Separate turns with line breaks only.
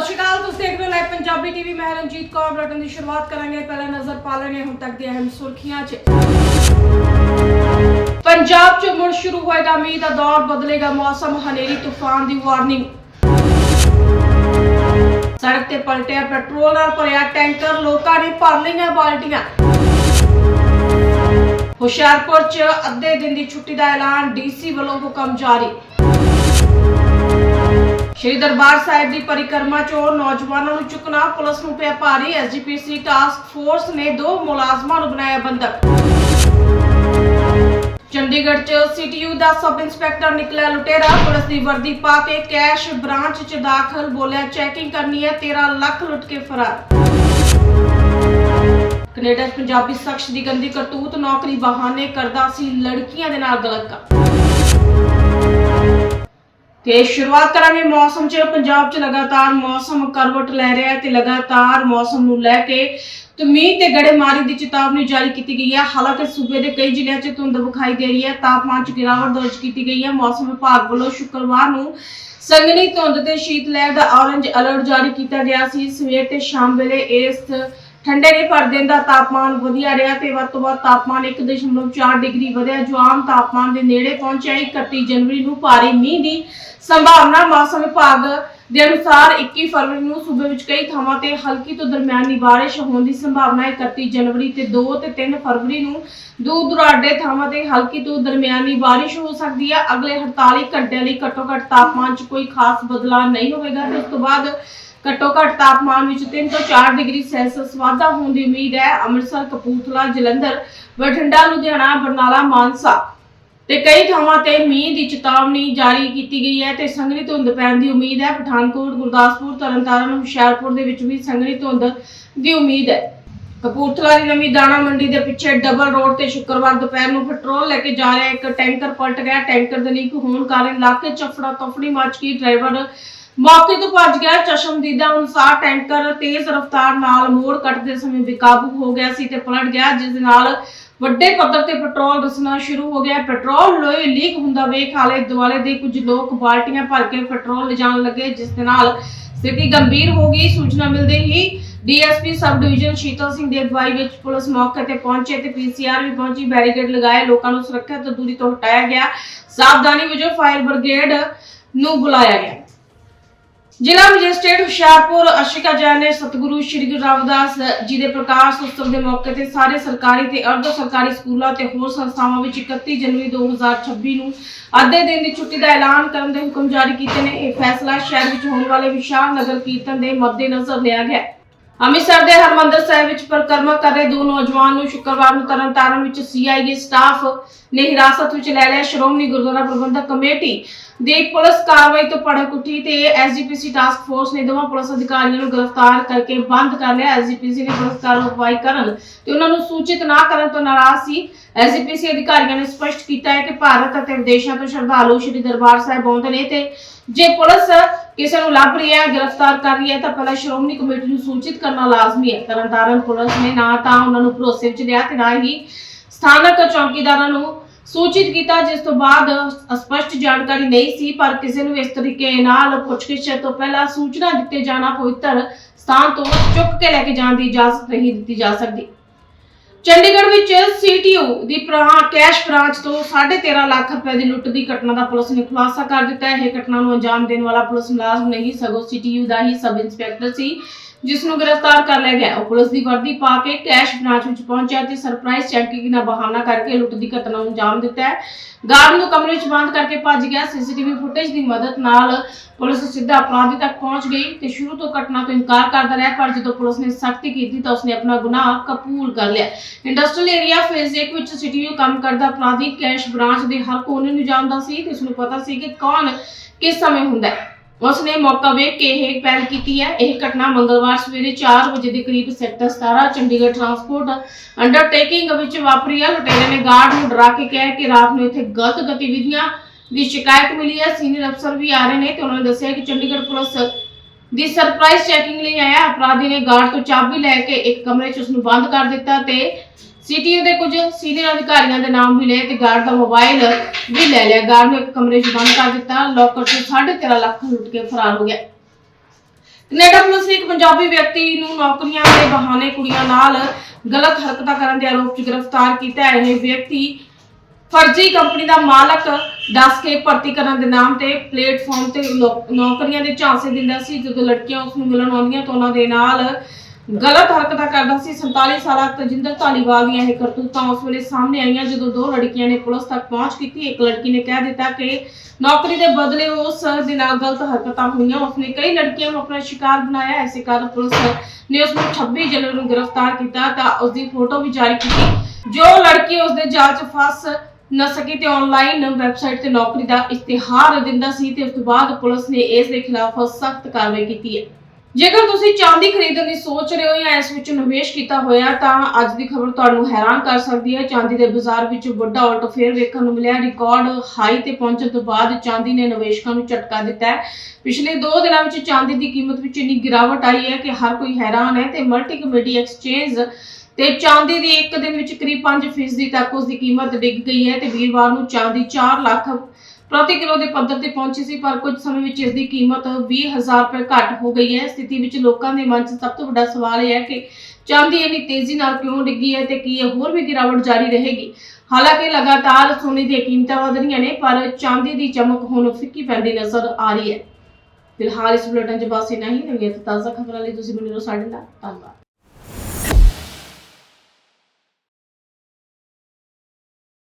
ਸਤਿ ਸ਼੍ਰੀ ਅਕਾਲ, ਤੁਸੀਂ ਦੇਖ ਰਹੇ ਹੋ ਲਾਈਵ ਪੰਜਾਬੀ ਟੀਵੀ। ਮੈਂ ਰਣਜੀਤ ਕੌਰ ਬਲਟਨ ਦੀ ਸ਼ੁਰੂਆਤ ਕਰਾਂਗੇ। ਪਹਿਲਾਂ ਨਜ਼ਰ ਪਾ ਹੁਣ ਤੱਕ ਦੀਆਂ ਅਹਿਮ ਸੁਰਖੀਆਂ 'ਚ। ਪੰਜਾਬ 'ਚ ਮੁੜ ਸ਼ੁਰੂ ਹੋਏਗਾ ਮੀਂਹ ਦਾ ਦੌਰ, ਬਦਲੇਗਾ ਮੌਸਮ, ਹਨੇਰੀ, ਤੂਫਾਨ ਦੀ ਵਾਰਨਿੰਗ ਸੜਕ ਤੇ ਪਲਟਿਆ ਪੈਟਰੋਲ ਨਾਲ ਭਰਿਆ ਟੈਂਕਰ, ਲੋਕਾਂ ਨੇ ਭਰ ਲਈਆਂ ਬਾਲਟੀਆਂ। ਹੁਸ਼ਿਆਰਪੁਰ 'ਚ ਅੱਧੇ ਦਿਨ ਦੀ ਛੁੱਟੀ ਦਾ ਐਲਾਨ, ਡੀਸੀ ਵੱਲੋਂ ਹੁਕਮ ਜਾਰੀ। ਸ਼੍ਰੀ ਦਰਬਾਰ ਸਾਹਿਬ ਦੀ ਪਰਿਕਰਮਾ ਚੋਂ ਨੌਜਵਾਨਾਂ ਨੂੰ ਚੁੱਕਣਾ, ਪੁਲਿਸ ਨੂੰ ਪਿਆ ਭਾਰੀ ਐਸਜੀਪੀਸੀ ਟਾਸਕ ਫੋਰਸ ਨੇ ਦੋ ਮੁਲਾਜ਼ਮਾਂ ਨੂੰ ਬਣਾਇਆ ਬੰਦਕ ਚੰਡੀਗੜ੍ਹ 'ਚ ਸੀਟੀਯੂ ਦਾ ਸਬ ਇੰਸਪੈਕਟਰ ਨਿਕਲਿਆ ਲੁਟੇਰਾ, ਪੁਲਿਸ ਦੀ ਵਰਦੀ ਪਾ ਕੇ ਕੈਸ਼ ਬ੍ਰਾਂਚ 'ਚ ਦਾਖਲ, ਬੋਲਿਆ ਚੈਕਿੰਗ ਕਰਨੀ ਹੈ 13 ਲੱਖ ਲੁੱਟ ਕੇ ਫਰਾਰ। ਕੈਨੇਡਾ 'ਚ ਪੰਜਾਬੀ ਸ਼ਖਸ ਦੀ ਗੰਦੀ ਕਰਤੂਤ, ਨੌਕਰੀ ਬਹਾਨੇ ਕਰਦਾ ਸੀ, ਲੜਕੀਆਂ ਦੇ ਨਾਲ ਗਲਤ ਕੰਮ। ਤੇ ਸ਼ੁਰੂਆਤ ਕਰਾਂਗੇ ਮੌਸਮ 'ਚ। ਪੰਜਾਬ 'ਚ ਲਗਾਤਾਰ ਮੌਸਮ ਕਰਵਟ ਲੈ ਰਿਹਾ ਹੈ ਤੇ ਲਗਾਤਾਰ ਮੌਸਮ ਨੂੰ ਲੈ ਕੇ ਤੇ ਮੀਂਹ ਤੇ ਗੜੇਮਾਰੀ ਦੀ ਚੇਤਾਵਨੀ ਜਾਰੀ ਕੀਤੀ ਗਈ ਹੈ। ਹਾਲਾਂਕਿ ਸੂਬੇ ਦੇ ਕਈ ਜ਼ਿਲ੍ਹਿਆਂ 'ਚ ਧੁੰਦ ਵਿਖਾਈ ਦੇ ਰਹੀ ਹੈ। ਤਾਪਮਾਨ 'ਚ ਗਿਰਾਵਟ ਦਰਜ ਕੀਤੀ ਗਈ ਹੈ। ਮੌਸਮ ਵਿਭਾਗ ਵੱਲੋਂ ਸ਼ੁੱਕਰਵਾਰ ਨੂੰ ਸੰਘਣੀ ਧੁੰਦ ਤੇ ਸ਼ੀਤ ਲਹਿਰ ਦਾ ਔਰੰਜ ਅਲਰਟ ਜਾਰੀ ਕੀਤਾ ਗਿਆ ਸੀ। ਸਵੇਰ ਤੇ ਸ਼ਾਮ ਵੇਲੇ ਇਸ ਠੰਡੇ ਨੇ ਪਰ ਦਿਨ ਦਾ ਤਾਪਮਾਨ ਵਧੀਆ ਰਿਹਾ ਤੇ ਵੱਧ ਤੋਂ ਵੱਧ ਤਾਪਮਾਨ 1.4 ਡਿਗਰੀ ਵਧਿਆ। ਜੋ ਆਮ ਤਾਪਮਾਨ ਦੇ ਨੇੜੇ ਪਹੁੰਚਿਆ। 31 ਜਨਵਰੀ ਨੂੰ ਭਾਰੀ ਮੀਂਹ ਦੀ ਸੰਭਾਵਨਾ ਮੌਸਮ ਵਿਭਾਗ ਦੇ ਅਨੁਸਾਰ 21 ਫਰਵਰੀ ਨੂੰ ਸੂਬੇ ਵਿੱਚ ਕਈ ਥਾਵਾਂ ਤੇ ਹਲਕੀ ਤੋਂ ਦਰਮਿਆਨੀ ਬਾਰਿਸ਼ ਹੋਣ ਦੀ ਸੰਭਾਵਨਾ ਹੈ 31 ਜਨਵਰੀ ਤੇ 2 ਤੇ 3 ਫਰਵਰੀ ਨੂੰ ਦੂਰ ਦੁਰਾਡੇ ਥਾਵਾਂ ਤੇ ਹਲਕੀ ਤੋਂ ਦਰਮਿਆਨੀ ਬਾਰਿਸ਼ ਹੋ ਸਕਦੀ ਹੈ ਅਗਲੇ 48 ਘੰਟਿਆਂ ਲਈ ਘੱਟੋ ਘੱਟ ਤਾਪਮਾਨ 'ਚ ਕੋਈ ਖਾਸ ਬਦਲਾਅ ਨਹੀਂ ਹੋਵੇਗਾ ਤੇ ਉਸ ਤੋਂ ਬਾਅਦ ਘੱਟੋ ਘੱਟ ਤਾਪਮਾਨ ਵਿੱਚ 3 ਤੋਂ 4 ਡਿਗਰੀ ਸੈਲਸੀਅਸ ਵਾਧਾ ਹੋਣ ਦੀ ਉਮੀਦ ਹੈ। ਅੰਮ੍ਰਿਤਸਰ, ਕਪੂਰਥਲਾ, ਜਲੰਧਰ, ਬਠਿੰਡਾ, ਲੁਧਿਆਣਾ, ਬਰਨਾਲਾ, ਮਾਨਸਾ ਤੇ ਕਈ ਥਾਵਾਂ ਤੇ ਮੀਂਹ ਦੀ ਚੇਤਾਵਨੀ ਜਾਰੀ ਕੀਤੀ ਗਈ ਹੈ ਤੇ ਸੰਘਣੀ ਧੁੰਦ ਪੈਣ ਦੀ ਉਮੀਦ ਹੈ। ਪਠਾਨਕੋਟ, ਗੁਰਦਾਸਪੁਰ, ਤਰਨਤਾਰਨ, ਹੁਸ਼ਿਆਰਪੁਰ ਦੇ ਵਿੱਚ ਵੀ ਸੰਘਣੀ ਧੁੰਦ ਦੀ ਉਮੀਦ ਹੈ। ਕਪੂਰਥਲਾ ਦੀ ਨਵੀਂ ਦਾਣਾ ਮੰਡੀ ਦੇ ਪਿੱਛੇ ਡਬਲ ਰੋਡ ਤੇ ਸ਼ੁੱਕਰਵਾਰ ਦੁਪਹਿਰ ਨੂੰ ਪੈਟਰੋਲ ਲੈ ਕੇ ਜਾ ਰਿਹਾ ਇੱਕ ਟੈਂਕਰ ਪਲਟ ਗਿਆ। ਟੈਂਕਰ ਦੇ ਲੀਕ ਹੋਣ ਕਾਰਨ ਇਲਾਕੇ ਚਫੜਾ ਅਫੜਾ ਤਫੜੀ ਮਚ ਗਈ। ਡਰਾਈਵਰ ਮੌਕੇ ਤੋਂ ਭੱਜ ਗਿਆ। ਚਸ਼ਮਦੀਦਾ ਅਨੁਸਾਰ ਟੈਂਕਰ ਤੇਜ਼ ਰਫ਼ਤਾਰ ਨਾਲ ਮੋੜ ਕੱਟਦੇ ਸਮੇਂ ਬੇਕਾਬੂ ਹੋ ਗਿਆ ਸੀ ਤੇ ਪਲਟ ਗਿਆ, ਜਿਸ ਦੇ ਨਾਲ ਵੱਡੇ ਪੱਧਰ ਤੇ ਪੈਟਰੋਲ ਰਸਣਾ ਸ਼ੁਰੂ ਹੋ ਗਿਆ ਪੈਟਰੋਲ ਲੋਏ ਲੀਕ ਹੁੰਦਾ ਵੇਖ, ਆਲੇ ਦੁਆਲੇ ਦੇ ਕੁਝ ਲੋਕ ਬਾਲਟੀਆਂ ਭਰ ਕੇ ਪੈਟਰੋਲ ਲਿਜਾਣ ਲੱਗੇ, ਜਿਸ ਦੇ ਨਾਲ ਸਥਿਤੀ ਗੰਭੀਰ ਹੋ ਗਈ। ਸੂਚਨਾ ਮਿਲਦੇ ਹੀ DSP sub division Sheetal Singh ਦੀ ਅਗਵਾਈ ਵਿੱਚ ਪੁਲਿਸ ਮੌਕੇ ਤੇ ਪਹੁੰਚੇ ਤੇ ਪੀਸੀਆਰ ਵੀ ਪਹੁੰਚੀ, ਬੈਰੀਕੇਡ ਲਗਾਏ, ਲੋਕਾਂ ਨੂੰ ਸੁਰੱਖਿਅਤ ਦੂਰੀ ਤੋਂ ਹਟਾਇਆ ਗਿਆ। ਸਾਵਧਾਨੀ ਵਜੋਂ ਫਾਇਰ ਬ੍ਰਿਗੇਡ ਨੂੰ ਬੁਲਾਇਆ ਗਿਆ। ਜ਼ਿਲ੍ਹਾ ਮੈਜਿਸਟ੍ਰੇਟ ਹੁਸ਼ਿਆਰਪੁਰ ਅਰਸ਼ਿਕਾ ਜੈਨ ਨੇ ਸਤਿਗੁਰੂ ਸ਼੍ਰੀ ਗੁਰੂ ਰਵਿਦਾਸ ਜੀ ਦੇ ਪ੍ਰਕਾਸ਼ ਉਤਸਵ ਦੇ ਮੌਕੇ ਤੇ ਸਾਰੇ ਸਰਕਾਰੀ ਤੇ ਅਰਧ ਸਰਕਾਰੀ ਸਕੂਲਾਂ ਤੇ ਹੋਰ ਸੰਸਥਾਵਾਂ ਵਿੱਚ 31 ਜਨਵਰੀ 2026 ਨੂੰ ਅੱਧੇ ਦਿਨ ਦੀ ਛੁੱਟੀ ਦਾ ਐਲਾਨ ਕਰਨ ਦੇ ਹੁਕਮ ਜਾਰੀ ਕੀਤੇ ਨੇ ਇਹ ਫੈਸਲਾ ਸ਼ਹਿਰ ਵਿੱਚ ਹੋਣ ਵਾਲੇ ਵਿਸ਼ਾਲ ਨਗਰ ਕੀਰਤਨ ਦੇ ਮੱਦੇਨਜ਼ਰ ਲਿਆ ਗਿਆ ਹੈ। ਅੰਮ੍ਰਿਤਸਰ ਦੇ ਹਰਮੰਦਰ ਸਾਹਿਬ ਵਿੱਚ ਪਰਿਕਰਮਾ ਕਰ ਰਹੇ ਦੋ ਨੌਜਵਾਨ ਨੂੰ ਸ਼ੁੱਕਰਵਾਰ ਨੂੰ ਤਰਨਤਾਰਨ ਵਿੱਚ ਸੀਆਈਏ ਸਟਾਫ ਨੇ ਹਿਰਾਸਤ ਵਿੱਚ ਲੈ ਲਿਆ ਸ਼੍ਰੋਮਣੀ ਗੁਰਦੁਆਰਾ ਪ੍ਰਬੰਧਕ ਕਮੇਟੀ ਦੀ ਪੁਲਿਸ ਕਾਰਵਾਈ ਤੋਂ ਭੜਕ ਉੱਠੀ ਤੇ ਐਸਜੀਪੀਸੀ ਟਾਸਕ ਫੋਰਸ ਨੇ ਦੋਵਾਂ ਪੁਲਿਸ ਅਧਿਕਾਰੀਆਂ ਨੂੰ ਗ੍ਰਿਫਤਾਰ ਕਰਕੇ ਬੰਦ ਕਰ ਲਿਆ। ਐਸਜੀਪੀਸੀ ਨੇ ਪੁਲਿਸ ਕਾਰਵਾਈ ਕਰਨ ਤੇ ਉਹਨਾਂ ਨੂੰ ਸੂਚਿਤ ਨਾ ਕਰਨ ਤੋਂ ਨਾਰਾਜ਼ ਸੀ। ਐਸਜੀਪੀਸੀ ਅਧਿਕਾਰੀਆਂ ਨੇ ਸਪਸ਼ਟ ਕੀਤਾ ਹੈ ਕਿ ਭਾਰਤ ਅਤੇ ਵਿਦੇਸ਼ਾਂ ਤੋਂ ਸ਼ਰਧਾਲੂ ਸ਼੍ਰੀ ਦਰਬਾਰ ਸਾਹਿਬ ਆਉਂਦੇ ਨੇ ਤੇ ਜੇ ਪੁਲਿਸ ਕਿਸੇ ਨੂੰ ਲੱਭ ਰਹੀ ਹੈ, ਗ੍ਰਿਫਤਾਰ ਕਰ ਰਹੀ ਹੈ, ਤਾਂ ਪਹਿਲਾਂ ਸ਼੍ਰੋਮਣੀ ਕਮੇਟੀ ਨੂੰ ਸੂਚਿਤ ਕਰਨਾ ਲਾਜ਼ਮੀ ਹੈ। ਤਰਨਤਾਰਨ ਪੁਲਿਸ ਨੇ ਨਾ ਤਾਂ ਉਹਨਾਂ ਨੂੰ ਭਰੋਸੇ ਵਿੱਚ ਲਿਆ ਤੇ ਨਾ ਹੀ ਸਥਾਨਕ ਚੌਕੀਦਾਰਾਂ ਨੂੰ ਸੂਚਿਤ ਕੀਤਾ, ਜਿਸ ਤੋਂ ਬਾਅਦ ਸਪਸ਼ਟ ਜਾਣਕਾਰੀ ਨਹੀਂ ਸੀ, ਪਰ ਕਿਸੇ ਨੂੰ ਇਸ ਤਰੀਕੇ ਨਾਲ ਪੁੱਛਗਿੱਛ ਤੋਂ ਪਹਿਲਾਂ ਸੂਚਨਾ ਦਿੱਤੇ ਜਾਣਾ ਪਵਿੱਤਰ ਸਥਾਨ ਤੋਂ ਚੁੱਕ ਕੇ ਲੈ ਕੇ ਜਾਣ ਦੀ ਇਜਾਜ਼ਤ ਨਹੀਂ ਦਿੱਤੀ ਜਾ ਸਕਦੀ। ਚੰਡੀਗੜ੍ਹ ਵਿੱਚ ਸੀਟੀਯੂ ਦੀ ਬ੍ਰਾਂ- ਕੈਸ਼ ਬ੍ਰਾਂਚ ਤੋਂ 13.5 ਲੱਖ ਰੁਪਏ ਦੀ ਲੁੱਟ ਦੀ ਘਟਨਾ ਦਾ ਪੁਲਿਸ ਨੇ ਖੁਲਾਸਾ ਕਰ ਦਿੱਤਾ। ਹੈ ਇਹ ਘਟਨਾ ਨੂੰ ਅੰਜਾਮ ਦੇਣ ਵਾਲਾ ਪੁਲਿਸ ਮੁਲਾਜ਼ਮ ਨਹੀਂ, ਸਗੋਂ ਸੀਟੀਯੂ ਦਾ ਹੀ ਸਬ ਇੰਸਪੈਕਟਰ ਸੀ। ਜਿਸ ਨੂੰ ਗ੍ਰਿਫਤਾਰ ਕਰ ਲਿਆ ਗਿਆ। ਉਹ ਪੁਲਿਸ ਦੀ ਵਰਦੀ ਪਾ ਕੇ ਕੈਸ਼ ਬ੍ਰਾਂਚ ਵਿੱਚ ਪਹੁੰਚਿਆ ਤੇ ਸਰਪ੍ਰਾਈਜ਼ ਚੈਕਿੰਗ ਦਾ ਬਹਾਨਾ ਕਰਕੇ ਲੁੱਟ ਦੀ ਘਟਨਾ ਨੂੰ ਅੰਜਾਮ ਦਿੱਤਾ ਹੈ। ਗਾਰਡ ਨੂੰ ਕਮਰੇ ਵਿੱਚ ਬੰਦ ਕਰਕੇ ਭੱਜ ਗਿਆ। ਸੀਸੀਟੀਵੀ ਫੁਟੇਜ ਦੀ ਮਦਦ ਨਾਲ ਪੁਲਿਸ ਸਿੱਧਾ ਅਪਰਾਧੀ ਤੱਕ ਪਹੁੰਚ ਗਈ ਤੇ ਸ਼ੁਰੂ ਤੋਂ ਘਟਨਾ ਤੋਂ ਇਨਕਾਰ ਕਰਦਾ ਰਿਹਾ, ਪਰ ਜਦੋਂ ਪੁਲਿਸ ਨੇ ਸਖਤੀ ਕੀਤੀ ਤਾਂ ਉਸਨੇ ਆਪਣਾ ਗੁਨਾਹ ਕਬੂਲ ਕਰ ਲਿਆ। ਇੰਡਸਟਰੀਅਲ ਏਰੀਆ ਫੇਜ਼ 1 ਵਿੱਚ ਸੀਟੀਯੂ ਕੰਮ ਕਰਦਾ ਅਪਰਾਧੀ ਕੈਸ਼ ਬ੍ਰਾਂਚ ਦੇ ਹਰ ਕੋਨੇ ਨੂੰ ਜਾਣਦਾ ਸੀ ਤੇ ਉਸਨੂੰ ਪਤਾ ਸੀ ਕਿ ਕੌਣ ਕਿਸ ਸਮੇਂ ਹੁੰਦਾ ਹੈ। ਉਸਨੇ ਮੌਕਾ ਵੇਖ ਕੇ ਇਹ ਪਹਿਲ ਕੀਤੀ ਹੈ। ਇਹ ਘਟਨਾ ਮੰਗਲਵਾਰ ਸਵੇਰੇ 4 ਵਜੇ ਦੇ ਕਰੀਬ ਸੈਕਟਰ 17 ਚੰਡੀਗੜ੍ਹ ਟਰਾਂਸਪੋਰਟ ਅੰਡਰਟੇਕਿੰਗ ਵਿੱਚ ਵਾਪਰੀ ਹੈ। ਲੁਟੇਰੇ ਨੇ ਗਾਰਡ ਨੂੰ ਡਰਾ ਕੇ ਕਿਹਾ ਕਿ ਰਾਤ ਨੂੰ ਇੱਥੇ ਗਲਤ ਗਤੀਵਿਧੀਆਂ ਦੀ ਸ਼ਿਕਾਇਤ ਮਿਲੀ ਹੈ। ਸੀਨੀਅਰ ਅਫਸਰ ਵੀ ਆ ਰਹੇ ਨੇ ਤੇ ਉਹਨਾਂ ਨੇ ਦੱਸਿਆ ਕਿ ਚੰਡੀਗੜ੍ਹ ਪੁਲਿਸ ਦੀ ਸਰਪ੍ਰਾਈਜ਼ ਚੈਕਿੰਗ ਲਈ ਆਇਆ। ਅਪਰਾਧੀ ਨੇ ਗਾਰਡ ਤੋਂ ਚਾਬੀ ਲੈ ਕੇ ਇੱਕ ਕਮਰੇ 'ਚ ਉਸ ਨੂੰ ਬੰਦ ਕਰ ਦਿੱਤਾ ਤੇ ਸੀਟੀਓ ਦੇ ਕੁਝ ਸੀਨੀਅਰ ਅਧਿਕਾਰੀਆਂ ਦੇ ਨਾਮ ਵੀ ਲਏ ਤੇ ਗਾਰਡ ਦਾ ਮੋਬਾਈਲ ਵੀ ਲੈ ਲਿਆ। ਗਾਰਡ ਨੂੰ ਇੱਕ ਕਮਰੇ 'ਚ ਬੰਦ ਕਰ ਦਿੱਤਾ। ਲੋਕਰ 'ਚੋਂ 13.5 ਲੱਖ ਲੁੱਟ ਕੇ ਫਰਾਰ ਹੋ ਗਿਆ। ਕੈਨੇਡਾ ਪੁਲਿਸ ਨੇ ਇੱਕ ਪੰਜਾਬੀ ਵਿਅਕਤੀ ਨੂੰ ਨੌਕਰੀਆਂ ਦੇ ਬਹਾਨੇ ਕੁੜੀਆਂ ਨਾਲ ਗਲਤ ਹਰਕਤਾਂ ਕਰਨ ਦੇ ਆਰੋਪ 'ਚ ਗ੍ਰਿਫਤਾਰ ਕੀਤਾ ਹੈ। ਇਹ ਵਿਅਕਤੀ ਫਰਜ਼ੀ ਕੰਪਨੀ ਦਾ ਮਾਲਕ ਦੱਸ ਕੇ ਭਰਤੀ ਕਰਨ ਦੇ ਨਾਮ ਤੇ ਪਲੇਟਫਾਰਮ ਤੇ ਨੌਕਰੀਆਂ ਦੇ ਝਾਂਸੇ ਦਿੰਦਾ ਸੀ ਜਦੋਂ ਲੜਕੀਆਂ ਉਸ ਨੂੰ ਮਿਲਣ ਆਉਂਦੀਆਂ ਤਾਂ ਉਹਨਾਂ ਦੇ ਨਾਲ ਗਲਤ ਹਰਕਤਾਂ ਕਰਦਾ ਸੀ। 47 ਸਾਲਾ ਤਜਿੰਦਰ ਧਾਲੀਵਾਲ ਦੀਆਂ ਇਹ ਕਰਤੂਤਾਂ ਉਸ ਵੇਲੇ ਸਾਹਮਣੇ ਆਈਆਂ, ਜਦੋਂ ਦੋ ਲੜਕੀਆਂ ਨੇ ਪੁਲਿਸ ਤੱਕ ਪਹੁੰਚ ਕੀਤੀ। ਇੱਕ ਲੜਕੀ ਨੇ ਕਹਿ ਦਿੱਤਾ ਕਿ ਨੌਕਰੀ ਦੇ ਬਦਲੇ ਉਸ ਦੇ ਨਾਲ ਗਲਤ ਹਰਕਤਾਂ ਹੋਈਆਂ। ਉਸਨੇ ਕਈ ਲੜਕੀਆਂ ਨੂੰ ਆਪਣਾ ਸ਼ਿਕਾਰ ਬਣਾਇਆ। ਇਸੇ ਕਾਰਨ ਪੁਲਿਸ ਨੇ ਉਸ ਨੂੰ 26 ਜਨਵਰੀ ਨੂੰ ਗ੍ਰਿਫਤਾਰ ਕੀਤਾ ਤਾਂ ਉਸ ਦੀ ਫੋਟੋ ਵੀ ਜਾਰੀ ਕੀਤੀ। ਜੋ ਲੜਕੀ ਉਸ ਦੇ ਜਾਲ 'ਚ ਫਸ ਨਾ ਸਕੀ ਤੇ ਆਨਲਾਈਨ ਵੈਬਸਾਈਟ ਤੇ ਨੌਕਰੀ ਦਾ ਇਸ਼ਤਿਹਾਰ ਦਿੰਦਾ ਸੀ ਤੇ ਉਸ ਤੋਂ ਬਾਅਦ ਪੁਲਿਸ ਨੇ ਇਸ ਦੇ ਖਿਲਾਫ ਸਖਤ ਕਾਰਵਾਈ ਕੀਤੀ ਹੈ। ਜੇਕਰ ਤੁਸੀਂ ਚਾਂਦੀ ਖਰੀਦਣ ਦੀ ਸੋਚ ਰਹੇ ਹੋ ਜਾਂ ਇਸ ਵਿੱਚ ਨਿਵੇਸ਼ ਕੀਤਾ ਹੋਇਆ ਤਾਂ ਅੱਜ ਦੀ ਖਬਰ ਤੁਹਾਨੂੰ ਹੈਰਾਨ ਕਰ ਸਕਦੀ ਹੈ। ਚਾਂਦੀ ਦੇ ਬਾਜ਼ਾਰ ਵਿੱਚ ਵੱਡਾ ਉਲਟ ਫੇਰ ਵੇਖਣ ਨੂੰ ਮਿਲਿਆ। ਰਿਕਾਰਡ ਹਾਈ ਤੇ ਪਹੁੰਚਣ ਤੋਂ ਬਾਅਦ ਚਾਂਦੀ ਨੇ ਨਿਵੇਸ਼ਕਾਂ ਨੂੰ ਝਟਕਾ ਦਿੱਤਾ ਹੈ। ਪਿਛਲੇ 2 ਦਿਨਾਂ ਵਿੱਚ ਚਾਂਦੀ ਦੀ ਕੀਮਤ ਵਿੱਚ ਇੰਨੀ ਗਿਰਾਵਟ ਆਈ ਹੈ ਕਿ ਹਰ ਕੋਈ ਹੈਰਾਨ ਹੈ ਤੇ ਮਲਟੀ ਕਮੇਡੀ ਐਕਸਚੇਂਜ ਤੇ ਚਾਂਦੀ ਦੀ ਇੱਕ ਦਿਨ ਵਿੱਚ ਕਰੀਬ 5% ਤੱਕ ਉਸ ਦੀ ਕੀਮਤ ਡਿੱਗ ਗਈ ਹੈ ਤੇ ਵੀਰਵਾਰ ਨੂੰ ਚਾਂਦੀ 4 ਲੱਖ ਪ੍ਰਤੀ ਕਿਲੋ ਦੇ ਪੱਧਰ ਤੇ ਪਹੁੰਚੀ ਸੀ, ਪਰ ਕੁਝ ਸਮੇਂ ਵਿੱਚ ਇਸ ਦੀ ਕੀਮਤ 20000 ਰੁਪਏ ਘੱਟ ਹੋ ਗਈ ਹੈ। ਸਥਿਤੀ ਵਿੱਚ ਲੋਕਾਂ ਦੇ ਮਨ 'ਚ ਸਭ ਤੋਂ ਵੱਡਾ ਸਵਾਲ ਇਹ ਹੈ ਕਿ ਚਾਂਦੀ ਇੰਨੀ ਤੇਜ਼ੀ ਨਾਲ ਕਿਉਂ ਡਿੱਗੀ ਹੈ ਤੇ ਕੀ ਇਹ ਹੋਰ ਵੀ ਗਿਰਾਵਟ ਜਾਰੀ ਰਹੇਗੀ? ਹਾਲਾਂਕਿ ਲਗਾਤਾਰ ਸੋਨੇ ਦੀਆਂ ਕੀਮਤਾਂ ਵਧ ਰਹੀਆਂ ਨੇ, ਪਰ ਚਾਂਦੀ ਦੀ ਚਮਕ ਹੁਣ ਫਿੱਕੀ ਪੈਂਦੀ ਨਜ਼ਰ ਆ ਰਹੀ ਹੈ। ਫਿਲਹਾਲ ਇਸ ਬੁਲੇਟਿਨ 'ਚ ਬਸ ਇੰਨਾ ਹੀ। ਨਵੀਆਂ ਤੇ ਤਾਜ਼ਾ ਖਬਰਾਂ ਲਈ ਤੁਸੀਂ ਬਣੇ ਰਹੋ ਸਾਡੇ ਨਾਲ। ਧੰਨਵਾਦ।